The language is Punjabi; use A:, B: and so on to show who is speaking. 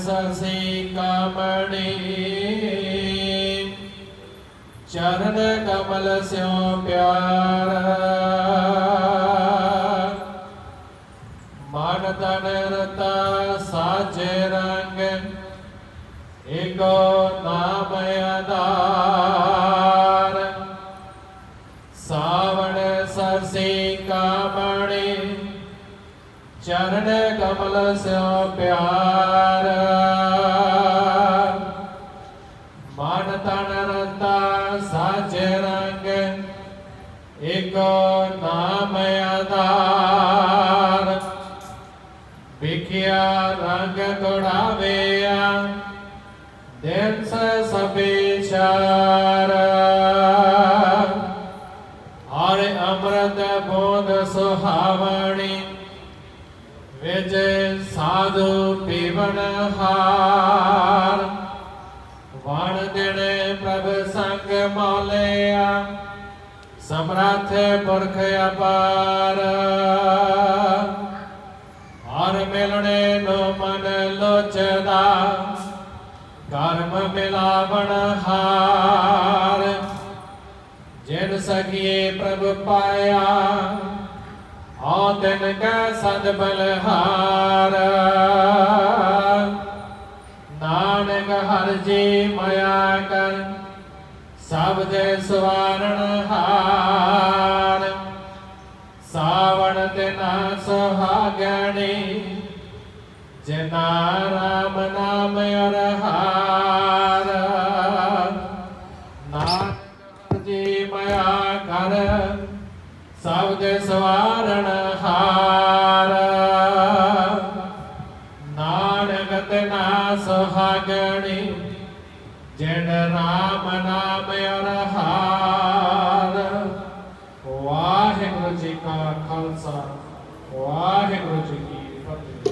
A: ਸਸੀ ਕਾਮਣੀ। ਚਰਨ ਕਮਲ ਸਿਉ ਪਿਆਰ। ਮਨ ਤਨ ਰਤਾ ਸਾਜੇ ਰੰਗ। ਏਕੋ ਨਾਮ ਆਧਾਰ। ਸਾਵਣ ਸਰਸੀ ਕਾਮਣੀ। ਚਰਨ ਕਮਲ ਸਿਉ ਪਿਆਰ। ਮਨ ਤਨ ਰਤਾ ਸਾਜੇ ਰੰਗ, ਇਕ ਨਾਮ ਆਧਾਰ। ਵਿਖਿਆ ਰੰਗ ਤੋੜਾਵੇਆ ਦਿਨ ਸ ਸਭੇਚਾਰ ਹਰ ਅੰਮ੍ਰਿਤ ਬੋਧ ਸੁਹਾਵਣੀ, ਵਿਜ ਸਾਧੂ ਪੀਵਨ ਹਾਰ। ਵਣ ਦਿਨੇ ਪ੍ਰਭ ਸੰਗ ਮੌਲਿਆ, ਸਮਰੱਥ ਪੁਰਖ ਅਪਾਰ। ਹਰ ਮਿਲਣੇ ਨੂੰ ਮਨ ਲੋਚਦਾ, ਕਰਮ ਮਿਲਾਵਣ ਹਾਰ। ਜਿਨ ਸਖੀਏ ਪ੍ਰਭ ਪਾਇਆ ਹਉ ਤਿਨ ਕੈ ਸਦ ਬਲਹਾਰ। ਹਰ ਜੀ ਮਾਇਆ ਕਰ, ਸਭ ਦੇ ਸਵਾਰਣ ਹਾਰ। ਸਾਵਣ ਤੇ ਨਾ ਸੁਹਾਗਣੀ, ਜਿਨਾ ਰਾਮ ਨਾਮ ਅਰਹਾਰ। ਨਾਨਕ ਜੀ ਮਾਇਆ ਕਰ, ਸਭ ਦੇ ਸਵਾਰਣ ਹਾਰ। ਨਾ ਸੁਹਾਗਣੀ ਜਿਨ ਰਾਮ ਨਾਮ ਅਰਹਾਰ। ਵਾਹਿਗੁਰੂ ਜੀ ਕਾ ਖਾਲਸਾ ਵਾਹਿਗੁਰੂ ਜੀ ਕੀ ਫਤਿਹ।